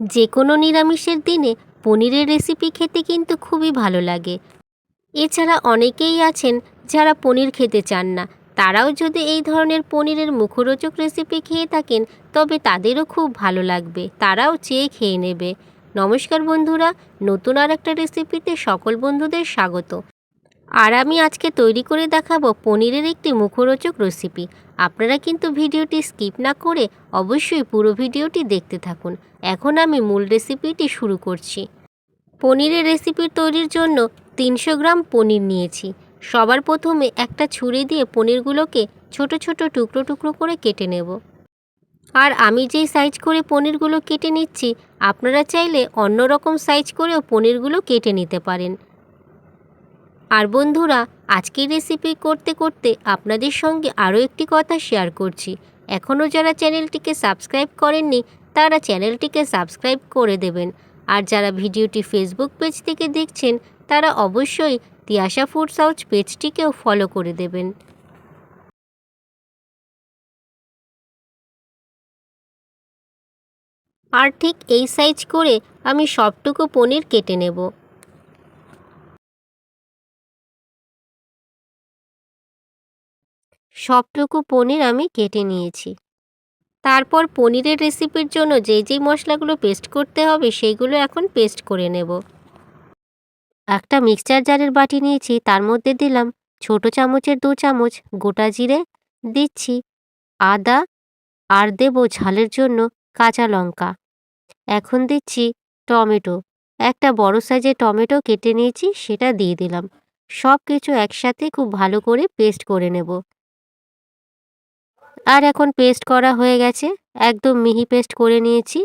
যে কোনো নিরামিষের দিনে পনিরের রেসিপি খেতে কিন্তু খুবই ভালো লাগে। এছাড়া অনেকেই আছেন যারা পনির খেতে চান না। তারাও যদি এই ধরনের পনিরের মুখরোচক রেসিপি খেয়ে থাকেন, তবে তাদেরও খুব ভালো লাগবে। তারাও চেয়ে খেয়ে নেবে। নমস্কার বন্ধুরা, নতুন আর একটা রেসিপিতে সকল বন্ধুদের স্বাগত। আর আমি আজকে তৈরি করে দেখাবো পনিরের একটি মুখরোচক রেসিপি আপনারা কিন্তু ভিডিওটি স্কিপ না করে অবশ্যই পুরো ভিডিওটি দেখতে থাকুন। এখন আমি মূল রেসিপিটি শুরু করছি। পনিরের রেসিপি তৈরির জন্য তিনশো গ্রাম পনির নিয়েছি। সবার প্রথমে একটা ছুরি দিয়ে পনিরগুলোকে ছোট ছোট টুকরো টুকরো করে কেটে নেব। আর আমি যেই সাইজ করে পনিরগুলো কেটে নিচ্ছি, আপনারা চাইলে অন্য রকম সাইজ করেও পনিরগুলো কেটে নিতে পারেন। আর বন্ধুরা, আজকের রেসিপি করতে করতে আপনাদের সঙ্গে আরও একটি কথা শেয়ার করছি। এখনও যারা চ্যানেলটিকে সাবস্ক্রাইব করেননি, তারা চ্যানেলটিকে সাবস্ক্রাইব করে দেবেন। আর যারা ভিডিওটি ফেসবুক পেজ থেকে দেখছেন, তারা অবশ্যই তিয়াশা ফুডস হাউস পেজটিকেও ফলো করে দেবেন। আর ঠিক এই সাইজ করে আমি সবটুকু পনির কেটে নেব। সবটুকু পনির আমি কেটে নিয়েছি। তারপর পনিরের রেসিপির জন্য যেই যেই মশলাগুলো পেস্ট করতে হবে সেইগুলো এখন পেস্ট করে নেব। একটা মিক্সচার জারের বাটি নিয়েছি, তার মধ্যে দিলাম ছোট চামচের দু চামচ গোটা জিরে, দিচ্ছি আদা আর দেব ঝালের জন্য কাঁচা লঙ্কা। এখন দিচ্ছি টমেটো। একটা বড় সাইজের টমেটো কেটে নিয়েছি, সেটা দিয়ে দিলাম। সব কিছু একসাথে খুব ভালো করে পেস্ট করে নেব। আর এখন পেস্ট করা হয়ে গেছে, একদম মিহি পেস্ট করে নিয়েছি।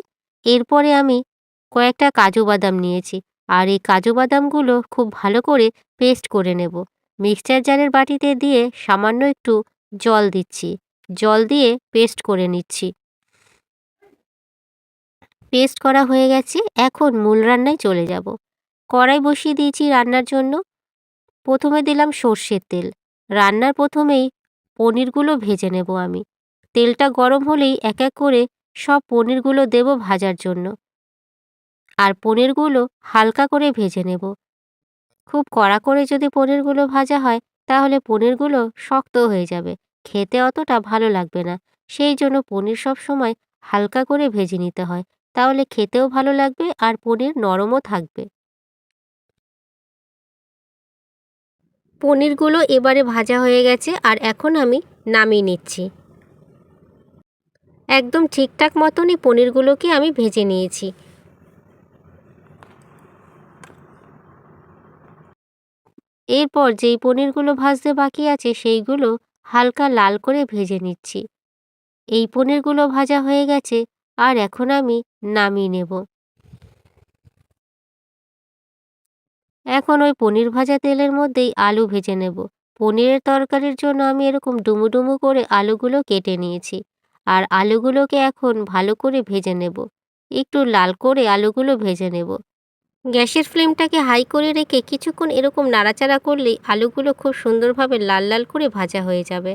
এরপরে আমি কয়েকটা কাজু বাদাম নিয়েছি আর এই কাজু বাদামগুলো খুব ভালো করে পেস্ট করে নেব। মিক্সচার জারের বাটিতে দিয়ে সামান্য একটু জল দিচ্ছি। জল দিয়ে পেস্ট করে নিচ্ছি। পেস্ট করা হয়ে গেছে, এখন মূল রান্নায় চলে যাব। কড়াই বসিয়ে দিয়েছি রান্নার জন্য। প্রথমে দিলাম সর্ষের তেল। রান্নার প্রথমেই পনিরগুলো ভেজে নেব আমি। তেলটা গরম হলেই এক এক করে সব পনিরগুলো দেব ভাজার জন্য। আর পনিরগুলো হালকা করে ভেজে নেব। খুব কড়া করে যদি পনিরগুলো ভাজা হয়, তাহলে পনিরগুলো শক্ত হয়ে যাবে। খেতে অতটা ভালো লাগবে না। সেই জন্য পনির সব সময় হালকা করে ভেজে নিতে হয়। তাহলে খেতেও ভালো লাগবে আর পনির নরমও থাকবে। পনিরগুলো এবারে ভাজা হয়ে গেছে আর এখন আমি নামিয়ে নিচ্ছি। একদম ঠিকঠাক মতনই পনিরগুলোকে আমি ভেজে নিয়েছি। এরপর যেই পনিরগুলো ভাজতে বাকি আছে সেইগুলো হালকা লাল করে ভেজে নিচ্ছি। এই পনিরগুলো ভাজা হয়ে গেছে আর এখন আমি নামিয়ে নেব। এখন ওই পনির ভাজা তেলের মধ্যেই আলু ভেজে নেব। পনিরের তরকারির জন্য আমি এরকম ডুমু ডুমু করে আলুগুলো কেটে নিয়েছি। আর আলুগুলোকে এখন ভালো করে ভেজে নেব। একটু লাল করে আলুগুলো ভেজে নেব। গ্যাসের ফ্লেমটাকে হাই করে রেখে কিছুক্ষণ এরকম নাড়াচাড়া করলেই আলুগুলো খুব সুন্দরভাবে লাল লাল করে ভাজা হয়ে যাবে।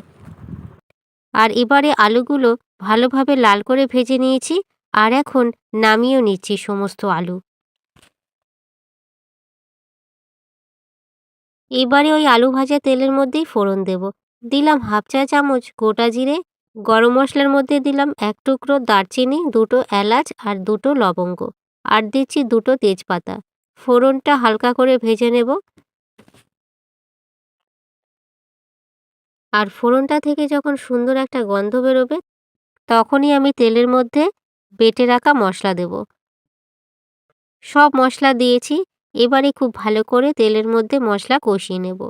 আর এবারে আলুগুলো ভালোভাবে লাল করে ভেজে নিয়েছি আর এখন নামিয়েও নিচ্ছি সমস্ত আলু। এবারে ওই আলু ভাজা তেলের মধ্যেই ফোড়ন দেব। দিলাম হাফ চা চামচ গোটা জিরে গরম মশলার মধ্যে দিলাম এক টুকরো দারচিনি, দুটো এলাচ আর দুটো লবঙ্গ। আর দিচ্ছি দুটো তেজপাতা। ফোড়নটা হালকা করে ভেজে নেব। আর ফোড়নটা থেকে যখন সুন্দর একটা গন্ধ বেরোবে, তখনই আমি তেলের মধ্যে বেটে রাখা মশলা দেব। সব মশলা দিয়েছি। এবারে খুব ভালো করে তেলের মধ্যে মশলা কষিয়ে নেব।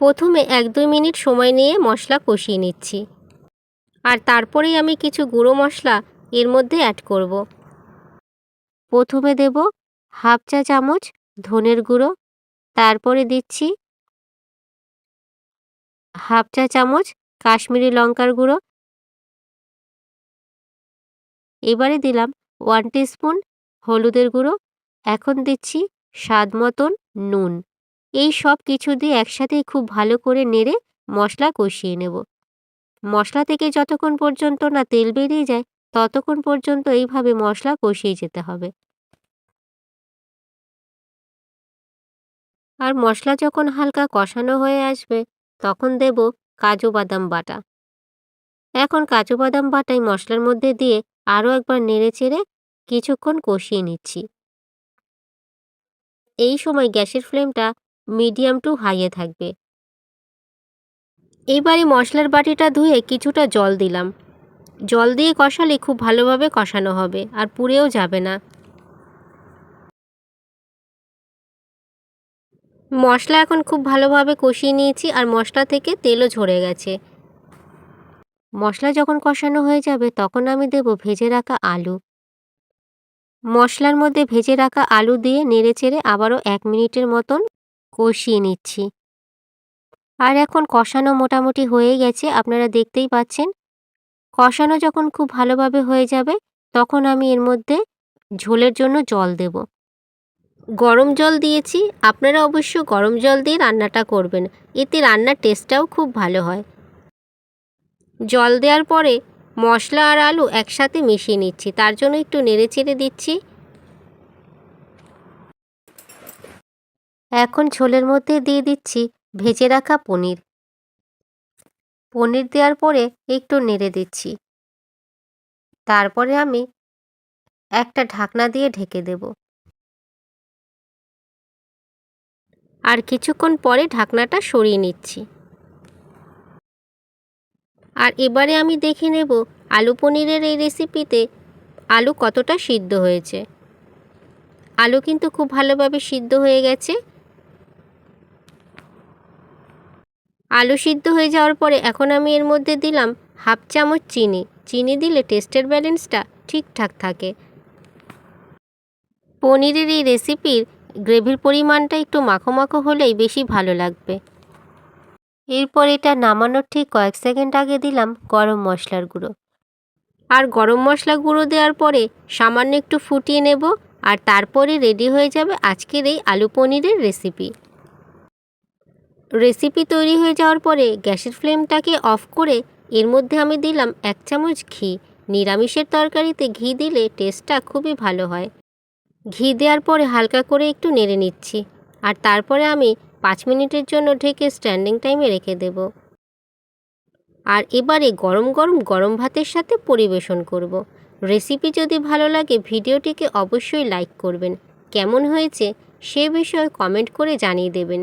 প্রথমে এক দুই মিনিট সময় নিয়ে মশলা কষিয়ে নিচ্ছি। আর তারপরেই আমি কিছু গুঁড়ো মশলা এর মধ্যে অ্যাড করব। প্রথমে দেব হাফ চা চামচ ধনের গুঁড়ো। তারপরে দিচ্ছি হাফ চা চামচ কাশ্মীরি লঙ্কার গুঁড়ো। এবারে দিলাম ওয়ান স্পুন হলুদের গুঁড়ো। এখন দিচ্ছি স্বাদ মতন নুন। এই সব কিছু দিয়ে একসাথে খুব ভালো করে নেড়ে মশলা কষিয়ে নেব। মশলা থেকে যতক্ষণ পর্যন্ত না তেল বেরিয়ে যায়, ততক্ষণ পর্যন্ত এইভাবে মশলা কষিয়ে যেতে হবে। আর মশলা যখন হালকা কষানো হয়ে আসবে, তখন দেব কাজু বাদাম বাটা। এখন কাজু বাদাম বাটাই মশলার মধ্যে দিয়ে আরও একবার নেড়ে চেড়ে কিছুক্ষণ কষিয়ে নিচ্ছি। এই সময় গ্যাসের ফ্লেমটা মিডিয়াম টু হাইয়ে থাকবে। এবারে মশলার বাটিটা ধুয়ে কিছুটা জল দিলাম। জল দিয়ে কষালে খুব ভালোভাবে কষানো হবে, আর পুড়েও যাবে না। মশলা এখন খুব ভালোভাবে কষিয়ে নিয়েছি, আর মশলা থেকে তেলও ঝরে গেছে। মশলা যখন কষানো হয়ে যাবে, তখন আমি দেব ভেজে রাখা আলু। মশলার মধ্যে ভেজে রাখা আলু দিয়ে নেড়ে চেড়ে আবারও এক মিনিটের মতন কষিয়ে নিচ্ছি। আর এখন কষানো মোটামুটি হয়ে গেছে, আপনারা দেখতেই পাচ্ছেন। কষানো যখন খুব ভালোভাবে হয়ে যাবে, তখন আমি এর মধ্যে ঝোলের জন্য জল দেব। গরম জল দিয়েছি, আপনারা অবশ্য গরম জল দিয়ে রান্নাটা করবেন, এতে রান্নার টেস্টটাও খুব ভালো হয়। জল দেওয়ার পরে মশলা আর আলু একসাথে মিশিয়ে নিচ্ছি, তার জন্য একটু নেড়ে চেড়ে দিচ্ছি। এখন ঝোলের মধ্যে দিয়ে দিচ্ছি ভেজে রাখা পনির। পনির দেওয়ার পরে একটু নেড়ে দিচ্ছি। তারপরে আমি একটা ঢাকনা দিয়ে ঢেকে দেব। আর কিছুক্ষণ পরে ঢাকনাটা সরিয়ে নিচ্ছি। আর এবারে আমি দেখে নেব আলু পনিরের এই রেসিপিতে আলু কতটা সিদ্ধ হয়েছে। আলু কিন্তু খুব ভালোভাবে সিদ্ধ হয়ে গেছে। আলু সিদ্ধ হয়ে যাওয়ার পরে এখন আমি এর মধ্যে দিলাম হাফ চামচ চিনি। চিনি দিলে টেস্টের ব্যালেন্সটা ঠিকঠাক থাকে। পনিরের এই রেসিপির গ্রেভির পরিমাণটা একটু মাখো মাখো হলেই বেশি ভালো লাগবে। এরপর এটা নামানোর ঠিক কয়েক সেকেন্ড আগে দিলাম গরম মশলার গুঁড়ো। আর গরম মশলা গুঁড়ো দেওয়ার পরে সামান্য একটু ফুটিয়ে নেব আর তারপরে রেডি হয়ে যাবে আজকের এই আলু পনিরের রেসিপি। রেসিপি তৈরি হয়ে যাওয়ার পরে গ্যাসের ফ্লেমটাকে অফ করে এর মধ্যে আমি দিলাম এক চামচ ঘি। নিরামিষের তরকারিতে ঘি দিলে টেস্টটা খুবই ভালো হয়। ঘি দেওয়ার পরে হালকা করে একটু নেড়ে নিচ্ছি। আর তারপরে আমি পাঁচ মিনিটের জন্য ঢেকে স্ট্যান্ডিং টাইমে রেখে দেব। আর এবারে গরম গরম গরম ভাতের সাথে পরিবেশন করব। রেসিপি যদি ভালো লাগে ভিডিওটিকে অবশ্যই লাইক করবেন। কেমন হয়েছে সে বিষয়ে কমেন্ট করে জানিয়ে দেবেন।